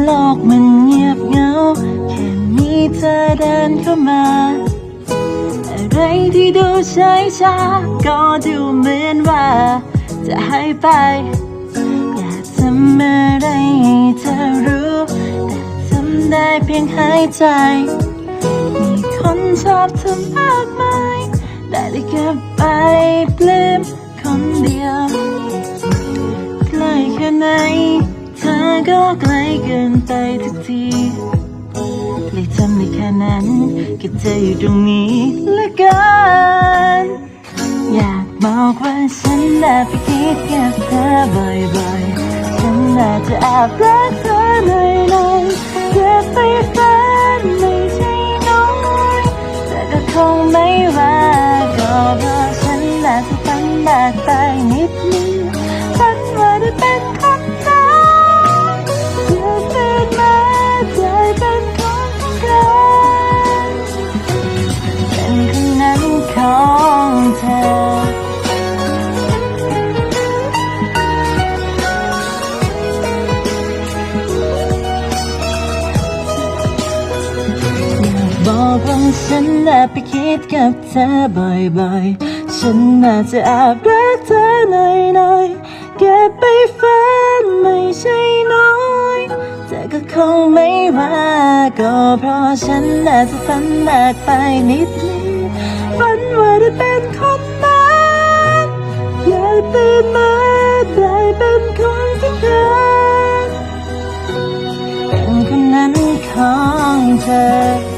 โลกมันเงียบเหงา แค่มีเธอเดินเข้ามา อะไรที่ดูใช้ชา ก็ดูเหมือนว่า จะหายไป อยากทำอะไรให้เธอรู้ แต่ทำได้เพียงหายใจ มีคนชอบเธอมากมาย แต่ได้เก็บไปปลื้มคนเดียว ก็ไกลเกินไปทุกทีเลยทำได้แค่นั้นก็เธออยู่ตรงนี้ละกันอยากบอกว่าฉันน่ะไปคิดกับเธอบ่อยๆฉันน่าจะแอบรักเธอหน่อยๆเก็บไปฝันไม่ใช่น้อยแต่ก็คงไม่ว่าก็เพราะฉันน่าจะฝันมากไปนิดนึงฝันว่าได้เป็นคนากบอกว่าฉันน่ะไปคิดกับเธอบ่อยๆ ฉันน่าจะแอบรักเธอหน่อยๆ เก็บไปฝันไม่ใช่น้อยแต่ก็คงไม่ว่าก็เพราะฉันน่าจะฝันมากไปนิดนึงฝันว่าได้เป็นคนนั้นอยากตื่นมาได้เป็นคนที่เธอเป็นคนนั้นของเธอ